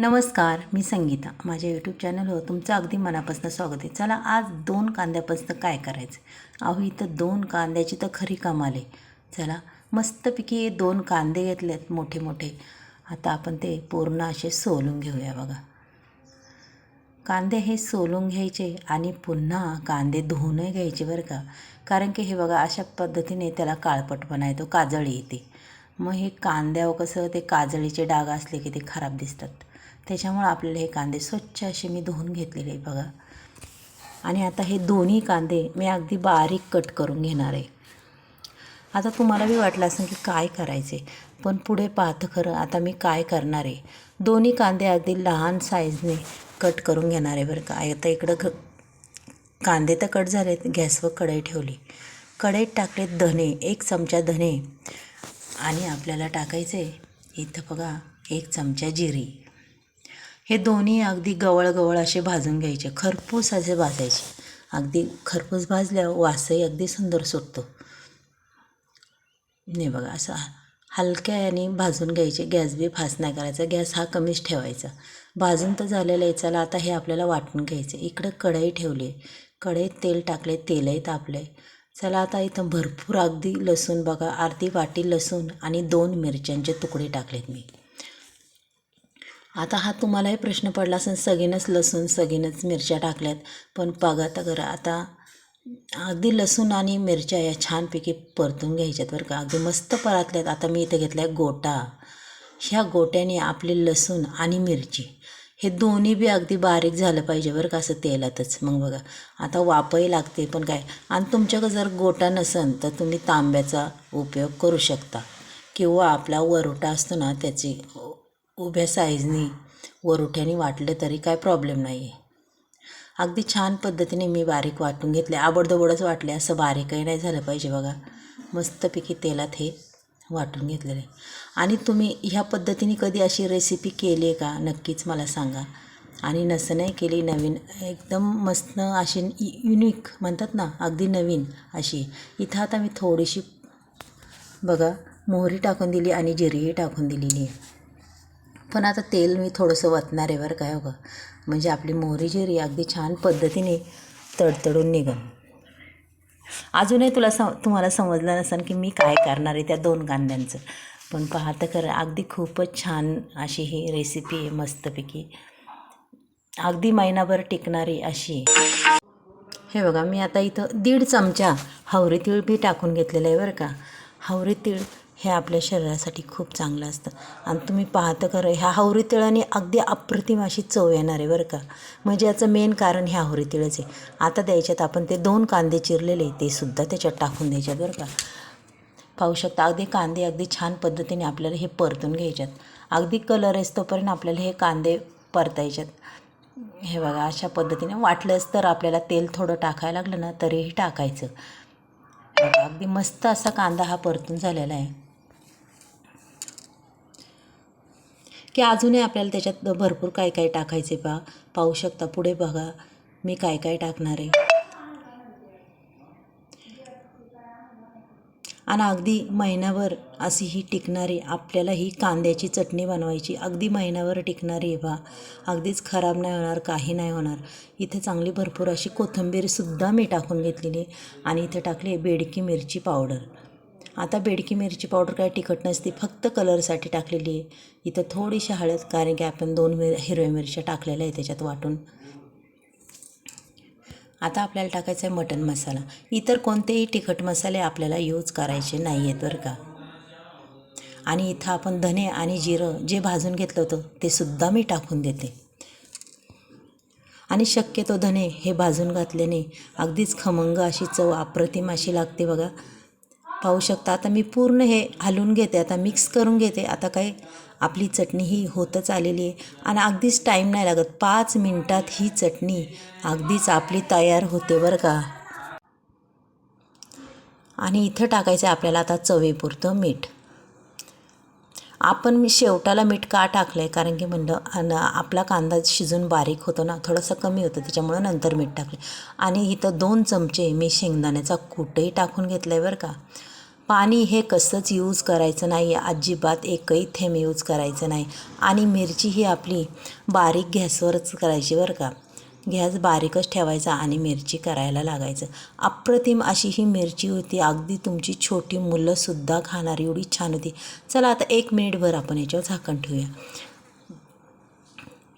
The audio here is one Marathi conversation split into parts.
नमस्कार मी संगीता. माझ्या यूट्यूब चॅनलवर तुमचं अगदी मनापासून स्वागत आहे. चला आज दोन कांद्यापासून काय करायचं? अहो इथं दोन कांद्याची तर खरी कमाले चला मस्तपैकी दोन कांदे घेतलेत मोठे मोठे आता आपण ते पूर्ण असे सोलून घेऊया बघा. कांदे हे सोलून घ्यायचे आणि पुन्हा कांदे धुवूनही घ्यायचे बरं का. कारण की हे बघा अशा पद्धतीने त्याला काळपटपणा येतो काजळी येते. मग हे कांद्यावर कसं ते काजळीचे डाग असले की ते खराब दिसतात. त्याच्यामुळं आपल्याला हे कांदे स्वच्छ असे मी धुवून घेतलेले आहे बघा. आणि आता हे दोन्ही कांदे मी अगदी बारीक कट करून घेणार आहे. आता तुम्हाला बी वाटलं असेल की काय करायचे पण पुढे पाहतं खरं आता मी काय करणार आहे. दोन्ही कांदे अगदी लहान साईजने कट करून घेणार आहे बरं का. आता इकडं ग कांदे तर कट झाले गॅसवर कढई ठेवली. कढईत टाकलेत धने एक चमचा धने. आणि आपल्याला टाकायचे इथं बघा एक चमचा जिरी. हे दोन्ही अगदी गवळ गवळ असे भाजून घ्यायचे. खरपूस असे भाजायचे. अगदी खरपूस भाजल्यावर वासही अगदी सुंदर सुटतो. नाही बघा असं हलक्या याने भाजून घ्यायचे. गॅस बी फास्ट नाही करायचा. गॅस हा कमीच ठेवायचा. भाजून तर झालेलं आहे. चला आता हे आपल्याला वाटून घ्यायचं. इकडं कढई ठेवली. आहे कढईत तेल टाकले. तेलही तापले. चला आता इथं भरपूर अगदी लसूण बघा. अर्धी वाटी लसूण आणि दोन मिरच्यांचे तुकडे टाकलेत मी. आता हा तुम्हालाही प्रश्न पडला असेल सगळीनंच लसूण सगळीनंच मिरच्या टाकल्यात. पण बघा तर आता अगदी लसूण आणि मिरच्या या छानपैकी परतून घ्यायच्यात बरं का. अगदी मस्त परातल्यात. आता मी इथं घेतला आहे गोटा. ह्या गोट्याने आपले लसूण आणि मिरची हे दोन्ही बी अगदी बारीक झालं पाहिजे बरं का असं तेलातच. मग बघा आता वापही लागते पण काय. आणि तुमच्याकडं जर गोटा नसेल तर तुम्ही तांब्याचा उपयोग करू शकता. किंवा आपला वरोटा असतो ना त्याची उभ्या साईजनी वरुठ्यानी वाटलं तरी काय प्रॉब्लेम नाही आहे अगदी छान पद्धतीने मी बारीक वाटून घेतले. आबडदोबडच वाटले. असं बारीकही नाही झालं पाहिजे बघा. मस्तपैकी तेलात हे वाटून घेतलेले. आणि तुम्ही ह्या पद्धतीने कधी अशी रेसिपी केली आहे का? नक्कीच मला सांगा. आणि नसं नाही केली नवीन एकदम मस्त अशी युनिक म्हणतात ना अगदी नवीन अशी. इथं आता मी थोडीशी बघा मोहरी टाकून दिली आणि जिरीही टाकून दिलेली आहे. पण आता तेल मी थोडंसं वतणार आहे बरं काय बघा. म्हणजे आपली मोहरी जिरी अगदी छान पद्धतीने तडतडून निघन. अजूनही तुला सम तुम्हाला समजलं नसेल की मी काय करणार आहे त्या दोन कांद्यांचं. पण पाहतं खरं अगदी खूपच छान अशी ही रेसिपी आहे मस्तपैकी. अगदी महिनाभर टिकणारी अशी हे बघा मी आता इथं दीड चमचा हावरी तीळ बी टाकून घेतलेलं आहे बरं का. हावरी तीळ हे आपल्या शरीरासाठी खूप चांगलं असतं. आणि तुम्ही पाहतं खरं ह्या हावरी तिळाने अगदी अप्रतिम अशी चव येणार आहे बरं का. म्हणजे याचं मेन कारण ह्या हावरी तिळच आहे. आता द्यायच्यात आपण ते दोन कांदे चिरलेले ते सुद्धा त्याच्यात टाकून द्यायच्यात बरं का. पाहू शकता अगदी कांदे अगदी छान पद्धतीने आपल्याला हे परतून घ्यायच्यात. अगदी कलर असतोपर्यंत आपल्याला हे कांदे परतायच्यात. हे बघा अशा पद्धतीने वाटलंच तर आपल्याला तेल थोडं टाकायला लागलं ना तरीही टाकायचं. बघा अगदी मस्त असा कांदा हा परतून झालेला आहे. की अजूनही आपल्याला त्याच्यात भरपूर काय काय टाकायचे पा पाहू शकता. पुढे बघा. मी काय काय टाकणार आहे? आणि अगदी महिनाभर अशी ही टिकणारी आपल्याला ही कांद्याची चटणी बनवायची अगदी महिनाभर टिकणारी आहे बा. अगदीच खराब नाही होणार काही नाही होणार. इथे चांगली भरपूर अशी कोथिंबीरसुद्धा मी टाकून घेतलेली आणि इथे टाकली बेडकी मिरची पावडर. आता बेडकी मिरची पावडर काय तिखट नसते फक्त कलरसाठी टाकलेली आहे. इथं थोडीशी हळद कारण की आपण दोन मिर हिरव्या मिरच्या टाकलेल्या आहे त्याच्यात वाटून. आता आपल्याला टाकायचा आहे मटन मसाला. इतर कोणतेही तिखट मसाले आपल्याला यूज करायचे नाही आहेत बरं का. आणि इथं आपण धने आणि जिरं जे भाजून घेतलं होतं ते सुद्धा मी टाकून देते. आणि शक्यतो धने हे भाजून घातल्याने अगदीच खमंग अशी चव अप्रतिम अशी लागते बघा. पाहू शकता. आता मी पूर्ण हे हलवून घेते आता मिक्स करून घेते. आता काय आपली चटणी ही होतच आलेली आहे. आणि अगदीच टाईम नाही लागत. पाच मिनटात ही चटणी अगदीच आपली तयार होते बरं का. आणि इथं टाकायचं आहे आपल्याला आता चवीपुरतं मीठ. आपण मी शेवटाला मीठ का टाकलं आहे कारण की म्हणलं आणि आपला कांदा शिजून बारीक होतो ना थोडंसं कमी होतं त्याच्यामुळं नंतर मीठ टाकलं आणि इथं दोन चमचे मी शेंगदाण्याचा कूटही टाकून घेतला आहे बरं का. पाणी हे कसंच यूज करायचं नाही अजिबात एकही थेंब यूज करायचं नाही. आणि मिरची ही आपली बारीक गॅसवरच करायची बरं का. गॅस बारीकच ठेवायचा आणि मिरची करायला लागायचं. अप्रतिम अशी ही मिरची होती. अगदी तुमची छोटी मुलंसुद्धा खाणारी एवढी छान होती. चला आता एक मिनिटभर आपण याच्यावर झाकण ठेवूया.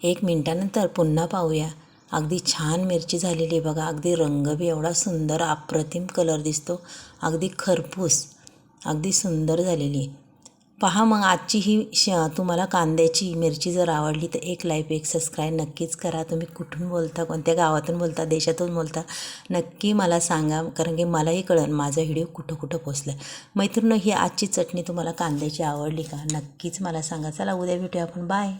एक मिनटानंतर पुन्हा पाहूया. अगदी छान मिरची झालेली आहे बघा. अगदी रंग बी एवढा सुंदर अप्रतिम कलर दिसतो. अगदी खरपूस अगदी सुंदर झालेली आहे. पहा मग आजची ही श तुम्हाला कांद्याची मिरची जर आवडली तर एक लाईक एक सबस्क्राईब नक्कीच करा. तुम्ही कुठून बोलता कोणत्या गावातून बोलता देशातून बोलता नक्की मला सांगा. कारण की मलाही कळेल माझा व्हिडिओ कुठं कुठं पोचला आहे मैत्रिणी ही आजची चटणी तुम्हाला कांद्याची आवडली का? नक्कीच मला सांगा. चला उद्या भेटूया आपण. बाय